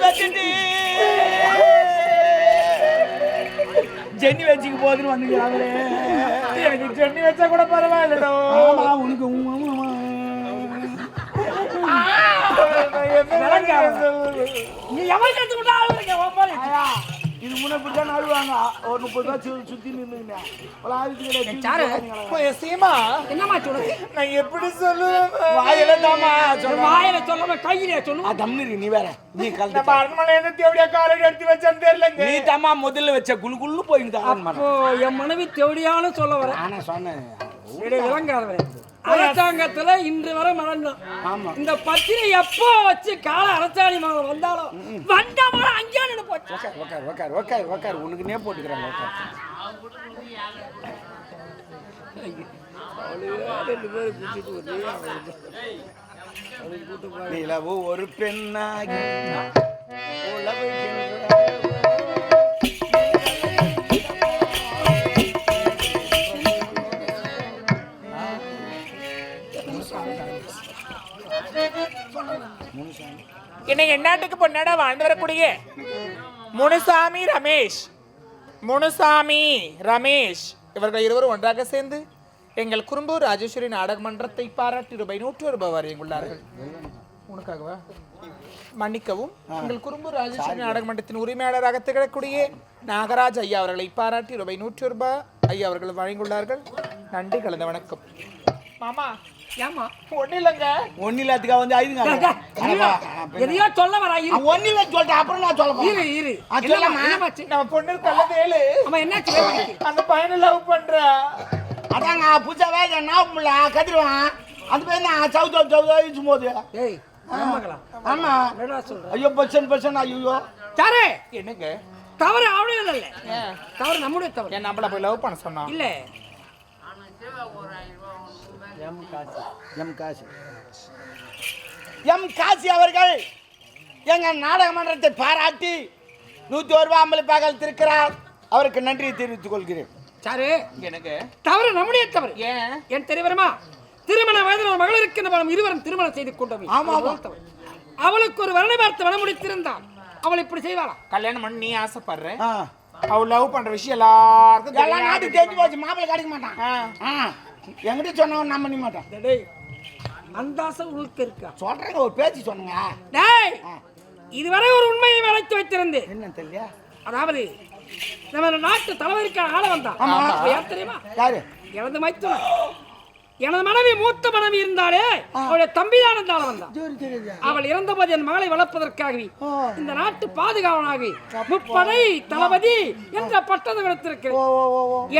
பெத்துட்டு? Jenny வச்சுக்கு போதுன்னு வந்துக்கிறாங்களே எனக்கு Jenny வச்சா கூட பரவாயில்லடோ. உனக்கு நீ கத்து விட்டா இது முன்ன இப்படிதான் அழுவாங்க ஒரு முப்பது ரூபா சு- சுத்தி நின்னுங்க சீமா என்னம்மா சொல்லுது நான் எப்படி சொல்லுவேன்? வாயில தாமா வாயில சொல்லாம கையில சொல்லு. தம்னு நீ வேற. நீ கலந்து அரண்மனை என்ன தேவடியா காலேஜ் எடுத்து வச்சேன்னு தெரியலங்க நீ தாமா முதல்ல வச்ச குளு போயிட்டு அப்போ என் மனைவி தேவடியான்னு சொல்ல வரேன் ஆனா சொன்னேன். அரசாங்கத்துல இன்று வரை மறந்தான் ஆமா. இந்த பத்திரை எப்போ வச்சு கால அரசாணி மகன் வந்தாலும் வந்த மரம் அங்கேயே நின்று போச்சு. உக்கார் உக்கார் உக்கார் உக்கார் உக்கார். உனக்கு நே போட்டுக்கிறாங்க உக்கார். நிலவு ஒரு பெண்ணாகி உழவுகின்ற இன்னைக்கு எந்நாட்டுக்கு பொன்னாடா வாழ்ந்து வரக்கூடிய முனுசாமி ரமேஷ். முனுசாமி ரமேஷ். இவர்கள் இருவரும் ஒன்றாக சேர்ந்து எங்கள் குறும்பூர் ராஜேஸ்வரி நாடக மன்றத்தை பாராட்டி ரூபாய் நூற்று ரூபாய் வரையுள்ளார்கள் உனக்காகவா? மன்னிக்கவும் எங்கள் குறும்பூர் ராஜேஸ்வரி நாடக மன்றத்தின் உரிமையாளராக திகழக்கூடிய நாகராஜ் ஐயா அவர்களை பாராட்டி ரூபாய் நூற்று ரூபாய் ஐயா அவர்கள் வழங்கியுள்ளார்கள். நன்றி கலந்த வணக்கம். மாமா ஏமா ஒன்றும் இல்லைங்க. ஒன்னும் இல்லாத்துக்கா வந்து ஐதுங்க. எதையோ சொல்ல வரா இரு. இல்லை சொல்லிட்டு அப்புறம் நான் சொல்ல இரு இரு. என்னமாச்சு? நம்ம பொண்ணு கள்ளதேலு அம்மா என்னாச்சு? அந்த பையனை லவ் பண்றா. அதாங்க புதுசா வேலை நாப்புல கதிருவான். அந்த பையன் நான் சவு சவு சவு அழிச்சும் போது ஏய் ஆமா. ஐயோ பர்சன் பர்சன் ஐயோ சாரு என்னங்க? தவறு அவளும் இல்ல. தவறு நம்முடைய தவறு. என் நம்மள போய் லவ் பண்ண சொன்னான்? இல்ல. எம் காசி. எம் காசி. அவர்கள் எங்க நாடக மன்றத்தை பாராட்டி நூத்தி ஒரு ரூபாய் அம்பளிப்பாக திருக்கிறார். அவருக்கு நன்றியை தெரிவித்துக் கொள்கிறேன். சாரு எனக்கு? தவறு நம்முடைய தவறு. ஏன்? என் தெரியவருமா திருமண வயதில் ஒரு மகள் இருக்கின்ற பலம் இருவரும் திருமணம் செய்து கொண்டோம். ஆமா. அவளுக்கு ஒரு வருணை பார்த்து வர முடித்திருந்தான் அவள் இப்படி செய்வாளா? கல்யாணம் பண்ண நீ ஆசைப்படுற. ஆ. அவ லவ் பண்ற விஷயம் எல்லாருக்கும் எல்லா தெரியும். நாட்டு தெரிஞ்சு போச்சு மாப்பிள்ளை கிடைக்க மாட்டான். என்கிட்ட சொன்னவன் நம்ப மாட்டான். டேய் அந்த ஆசை உனக்கு இருக்கா? சொல்றேங்க ஒரு பேச்சு சொன்னங்க டேய் இதுவரை ஒரு உண்மையை மறைத்து வைத்திருந்தேன். என்ன தெரியல அதாவது நம்ம நாட்டு தலைவருக்கு ஆள வந்தான் யார் தெரியுமா? யாரு? எனது மைத்துனன் எனது மனைவி மூத்த மனைவி இருந்தாலே அவளுடைய தம்பிதான் ஆள வந்தான் அவள் இறந்தபோது என் மகளை வளர்ப்பதற்காகவே. இந்த நாட்டு பாதுகாவலாகி முப்படை தளபதி என்ற பட்டத்தை ஓ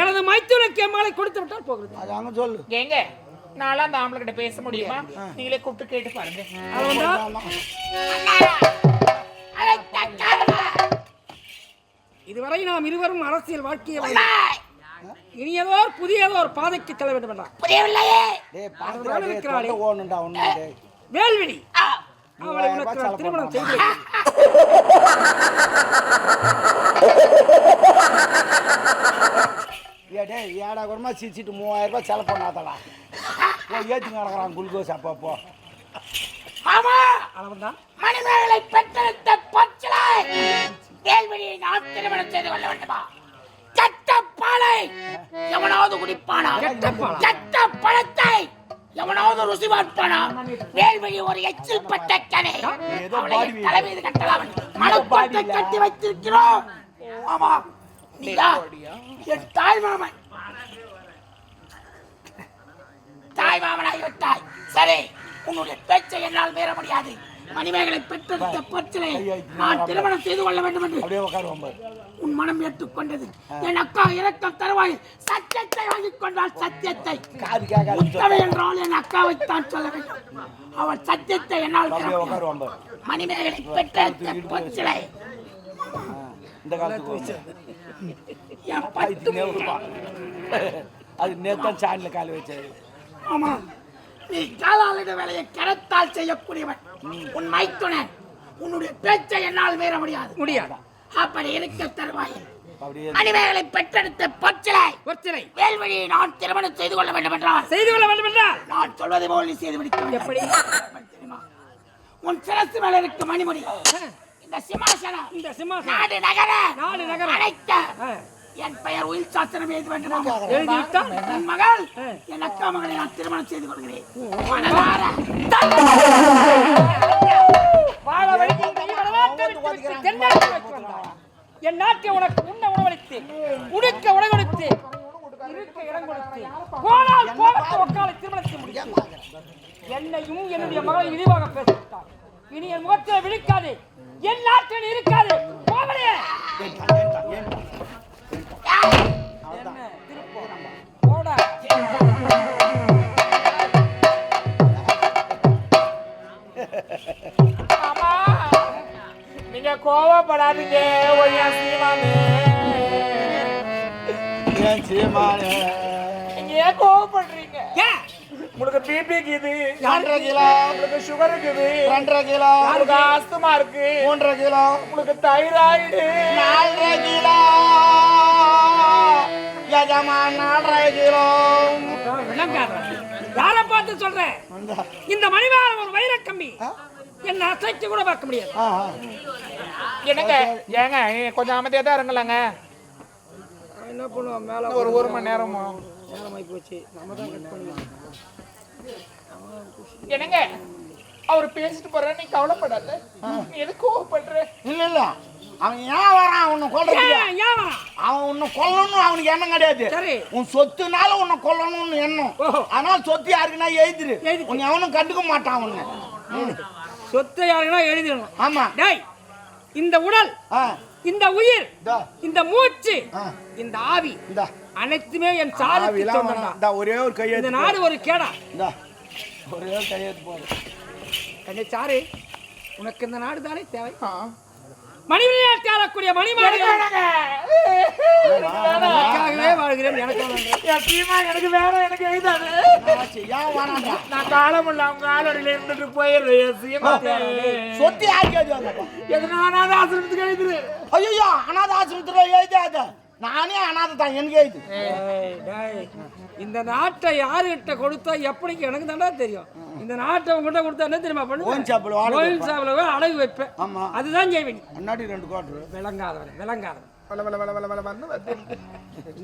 எனது மைத்துனுக்கு என் மகளை கொடுத்து விட்டால் போகிறது. அது அங்க சொல்லு. ஏங்க நான்லாம் அந்த ஆம்பளை கிட்ட பேச முடியுமா? நீங்களே கூப்பிட்டு கேட்டு பாருங்க. இதுவரை நாம் இருவரும் அரசியல் வாழ்க்கையை. இனி ஏதோ ஒரு புதிய ஏதோ ஒரு பாதைக்கு செல்ல வேண்டும் என்றார். வேல்விழி அவளை உனக்கு திருமணம் செய்து ஏடா கூடமா சிரிச்சிட்டு மூவாயிரம் ரூபாய் செலவு பண்ணாதடா. போ ஏற்றி நடக்கிறான் குளுக்கோஸ் அப்போ அப்போ அவள் தான் மணிமேகலை பெற்றெடுத்த பச்சிலை வேல்வெளியை நான் திருமணம் செய்து கொள்ள வேண்டுமா? கெட்ட பாலை எவனாவது குடிப்பானா? கெட்ட பழத்தை எவனாவது ருசி பார்ப்பானா? வேல்வெளி ஒரு எச்சில் பட்ட கனை அவளை தலைமீது கட்டலாம். மனக்கோட்டை கட்டி வைத்திருக்கிறோம். ஆமா. நீயா என் தாய் மாமன். தாய் மாமனாகி விட்டாய் சரி உன்னுடைய பேச்சை என்னால் மீற முடியாது. மணிமேகலை பெற்றெடுத்த பொற்சிலை நான் திருமணம் செய்து கொள்ள வேண்டும் என்று உன் மனம் ஏற்றுக்கொண்டது. என் அக்கா இறக்கம் தருவாய் சத்தியத்தை வாங்கிக் கொண்டால் சத்தியத்தை. உத்தமை என்றால் என் அக்காவைத்தான் சொல்ல வேண்டும். அவள் சத்தியத்தை என்னால் மணிமேகலை பெற்றெடுத்த பொற்சிலை. இந்த காலத்துக்கு அது நேத்தான் சாணியில் கால் வச்சாரு. ஆமா. நீ காலாளிட வேலையை கரத்தால் செய்யக்கூடியவன். உன் மைத்துனன் உன்னுடைய பேச்சை என்னால் மீற முடியாது. முடியாது. அப்படி இருக்க தருவாயில். மணிமேகலை பெற்றெடுத்த பொற்சிலை. ஒற்சிலை வேல்வழியை நான் திருமணம் செய்து கொள்ள வேண்டும் என்றால் செய்து கொள்ள வேண்டும் என்றால் நான் சொல்வதை போல் நீ செய்து முடிக்க. எப்படி? உன் சிரசு மேல இருக்க மணிமுடி. இந்த சிம்மாசனம் இந்த சிம்மாசனம். நாடு நகர நாடு நகர. ஆ. என் பெயர் உயிர் சாஸ்திரம் எழுத வேண்டும் எழுதிவிட்டால்? என் மகள். என் அக்கா மகளை நான் திருமணம் செய்து கொள்கிறேன். என் நாட்டை உனக்கு உண்ண உணவளித்து உடுக்க உணவளித்து இருக்க இடம் கொடுத்து போனால் போகத்து ஒக்காலை திருமணத்தை முடித்து. என்னையும் என்னுடைய மகளை இழிவாக பேசிவிட்டார். இனி என் முகத்தில் விழிக்காது. என் நாட்டில் இருக்காது. போவனே நீங்க கோவப்படாதீங்க ஒய்யா சீமானு. ஏன் சீமானே? நீங்க ஏன் கோவப்படுறீங்க? ஏன்? உங்களுக்கு பிபி இது ரெண்டரை கிலோ. உங்களுக்கு சுகர் இருக்குது. ரெண்டரை கிலோ. உங்களுக்கு ஆஸ்துமா இருக்கு. மூன்றரை கிலோ. உங்களுக்கு தைராய்டு நாலரை கிலோ. கிலோ விளங்காத யாரை பார்த்து சொல்றேன் இந்த மணிவாரம் ஒரு வைரக்கம்பி என்ன அசைச்சு கூட பார்க்க முடியாது. என்னங்க ஏங்க கொஞ்சம் அமைதியா தான் இருங்களாங்க என்ன பண்ணுவோம் மேல ஒரு ஒரு மணி நேரமா? நேரமாயி போச்சு. நம்ம தான் கட் பண்ணுவோம் என்னங்க? அவர் பேசிட்டு போற நீ கவலைப்படாத. நீ எதுக்கு கோவப்படுற? இல்ல இல்ல. அவன் ஏன் வரான்? உன்னை வரான்? அவன் உன்னை கொல்லணும் அவனுக்கு எண்ணம் கிடையாது. சரி. உன் சொத்துனால உன்னை கொல்லணும்னு எண்ணம். ஆனால் சொத்து யாருக்குன்னா எழுதிரு. உன்னை அவனும் கண்டுக்க மாட்டான் உன்னை. சொத்தை யாருன்னா எழுதிடணும். ஆமா. டேய் இந்த உடல் ஆ. இந்த உயிர் இந்தா. இந்த மூச்சு ஆ. இந்த ஆவி இந்தா. அனைத்துமே என் ஆவிலாம் சொந்தம்டா. ஒரே ஒரு இந்த கையெழுத்து நாடு ஒரு கேடா. இந்தா. ஒரே ஒரு கையெழுத்து போதும் கண்ணே சாரு உனக்கு இந்த நாடு தானே தேவை? மணிமணியால் தேரக்கூடிய மணிமாடு எனக்காகவே. வாழ்கிறேன் எனக்கு வேற எனக்கு எழுதாது நான் காலம் இல்ல அவங்க ஆளோடையில இருந்துட்டு போயிடுறேன் சொத்து யாருக்கு எழுதுவாங்க எதனால அனாதை ஆசிரமத்துக்கு எழுதுரு. ஐயோ அனாத ஆசிரமத்தில் எழுதாத நானே அனாதை தான் எனக்கு டேய், இந்த நாட்டை யாருகிட்ட கொடுத்தா எப்படி எனக்கு தாண்டா தெரியும். இந்த நாட்டை உங்ககிட்ட கொடுத்தா என்ன தெரியுமா பண்ணு கோயில் சாப்பிட போய் அடகு வைப்பேன். ஆமா. அதுதான் செய்வேன் முன்னாடி ரெண்டு கோட்டரு விளங்காதவன் விளங்காதவன். வள வள வள வள வள வந்து வந்து.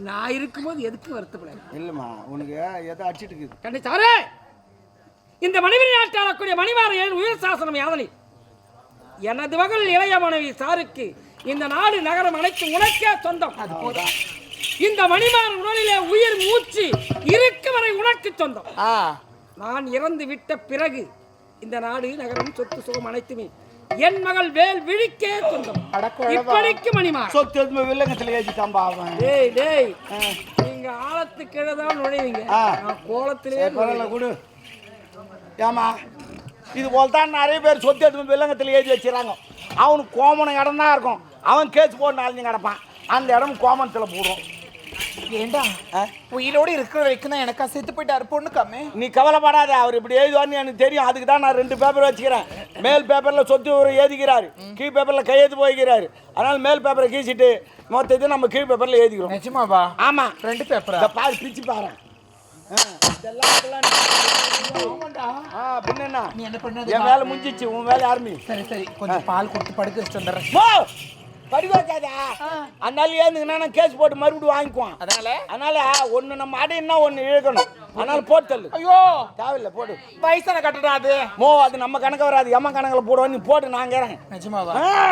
நான் இருக்கும்போது எதுக்கு வருத்தப்பட இல்லைம்மா உனக்கு எதை அடிச்சிட்டு இருக்குது. கண்டி சாரே இந்த மனைவி நாட்டாளக்கூடிய மணிவாரையன் உயிர் சாசனம் யாதனை? எனது மகள் இளைய மனைவி சாருக்கு இந்த நாடு நகரம் அனைத்து உனக்கே சொந்தம். இந்த மணிமார் உடலிலே உயிர் மூச்சு இருக்கு வரை உனக்கு சொந்தம். நான் இறந்து விட்ட பிறகு இந்த நாடு நகரம் சொத்து சுகம் அனைத்துமே என் மகள் வேல் விழிக்கே சொந்தம். இப்படிக்கு மணிமார் சொத்து எதுவுமே வில்லங்கத்தில் ஏற்றிட்டான்பா அவன். டேய் டேய். நீங்க ஆழத்துக்கு கீழே தான் நுழைவீங்க. நான் கோலத்திலே பரவாயில்ல கொடு. ஏமா இது போல தான் நிறைய பேர் சொத்து எடுத்து வில்லங்கத்தில் எழுதி வச்சுறாங்க அவனுக்கு கோமணம் இடம் தான் இருக்கும். அவன் கேஸ் போட்டு அழிஞ்சு கிடப்பான். அந்த இடம் கோமணத்தில் போடும். ஏண்டா? உயிரோடு இருக்கிற வரைக்கும் தான் எனக்கா செத்து போயிட்டாரு பொண்ணு கம்மி நீ கவலைப்படாத அவர் இப்படி எழுதுவார்னு எனக்கு தெரியும். அதுக்கு தான் நான் ரெண்டு பேப்பர் வச்சுக்கிறேன். மேல் பேப்பரில் சொத்து ஒரு எழுதிக்கிறாரு. கீழ் பேப்பரில் கையெழுத்து போய்க்கிறாரு. அதனால் மேல் பேப்பரை கீச்சிட்டு மொத்தத்தை நம்ம கீழ் பேப்பரில் எழுதிக்கிறோம். நிஜமாவா? ஆமாம் ரெண்டு பேப்பரா பாரு பிரிச்சு பாரு. என்ன? பண்ணது? என் வேலை முடிஞ்சிச்சு உன் வேலை ஆரம்பி சரி சரி. கொஞ்சம் பால் கொடுத்து படுக்க வச்சுட்டு வந்துடுறேன். போ படிக்க வச்சாதா அதனால ஏந்துங்கன்னா நான் கேஸ் போட்டு மறுபடியும் வாங்கிக்குவான். அதனால? அதனால ஒன்று நம்ம அடையினா ஒன்று இழுக்கணும். அதனால போட்டு தள்ளு. ஐயோ! தேவையில்லை போடு. வயசான கட்டடா அது? மோ அது நம்ம கணக்கு வராது. எம்ம கணக்கில் போடுவோம் நீ போட்டு நான் கேறேன் நிஜமாவா? ஆ.